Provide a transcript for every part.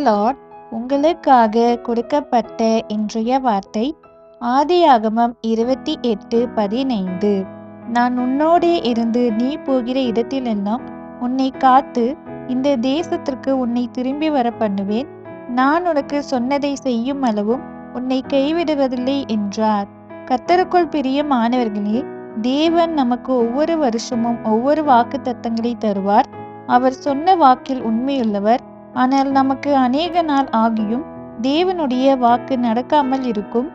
Lord உங்களுக்காக கொடுக்கப்பட்ட இன்றைய வார்த்தை ஆதியாகமம் இருபத்தி எட்டு பதினைந்து. நான் உன்னோடே இருந்து நீ போகிற இடத்திலெல்லாம் உன்னை காத்து இந்த தேசத்திற்கு உன்னை திரும்பி வர பண்ணுவேன் நான் உனக்கு சொன்னதை செய்யும் அளவும் உன்னை கைவிடுவதில்லை என்றார். கத்தருக்குள் பிரியமானவர்களே தேவன் நமக்கு ஒவ்வொரு வருஷமும் ஒவ்வொரு வாக்கு தத்தங்களை தருவார். அவர் சொன்ன வாக்கில் உண்மையுள்ளவர். ஆனால் நமக்கு அநேக நாள் ஆகியும் தேவனுடைய வாக்கு நடக்காமல் இருக்கும்.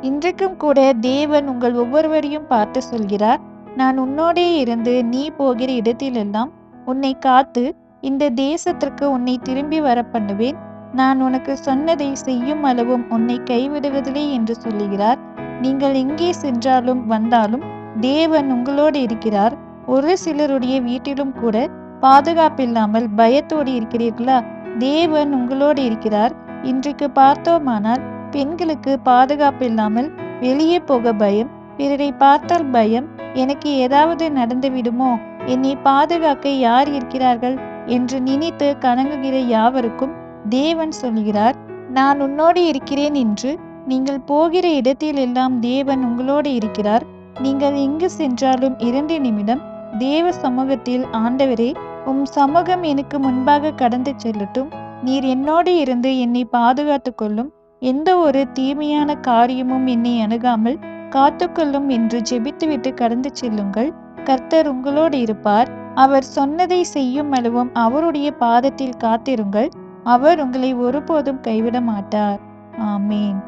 இன்றைக்கும் கூட தேவன் உங்கள் ஒவ்வொருவரையும் பார்த்து சொல்கிறார். நான் உன்னோடே இருந்து நீ போகிற இடத்திலெல்லாம் உன்னை காத்து இந்த தேசத்திற்கு உன்னை திரும்பி வர பண்ணுவேன் நான் உனக்கு சொன்னதை செய்யும் அளவும் உன்னை கைவிடுவதில்லை என்று சொல்லுகிறார். நீங்கள் எங்கே சென்றாலும் வந்தாலும் தேவன் உங்களோடு இருக்கிறார். ஒரு சிலருடைய வீட்டிலும் கூட பாதுகாப்பில்லாமல் பயத்தோடு இருக்கிறீர்களா? தேவன் உங்களோடு இருக்கிறார். இன்றைக்கு பார்த்தோமானால் பெண்களுக்கு பாதுகாப்பு இல்லாமல் வெளியே போக பயம் பிறரை பார்த்தால் பயம் எனக்கு ஏதாவது நடந்து விடுமோ? என்னை பாதுகாக்க யார் இருக்கிறார்கள்? என்று நினைத்து கணங்குகிற யாவருக்கும் தேவன் சொல்கிறார் நான் உன்னோடு இருக்கிறேன் என்று நீங்கள் போகிற இடத்தில் எல்லாம் தேவன் உங்களோடு இருக்கிறார். நீங்கள் எங்கு சென்றாலும் இரண்டு நிமிடம் தேவ சமூகத்தில் ஆண்டவரே உம் சமூகம் எனக்கு முன்பாக கடந்து செல்லட்டும். நீர் என்னோடு இருந்து என்னை பாதுகாத்து கொள்ளும். எந்த ஒரு தீமையான காரியமும் என்னை அணுகாமல் காத்துக்கொள்ளும் என்று ஜெபித்துவிட்டு கடந்து செல்லுங்கள். கர்த்தர் உங்களோடு இருப்பார். அவர் சொன்னதை செய்யும் அளவும் அவருடைய பாதத்தில் காத்திருங்கள். அவர் உங்களை ஒருபோதும் கைவிட மாட்டார் ஆமேன்.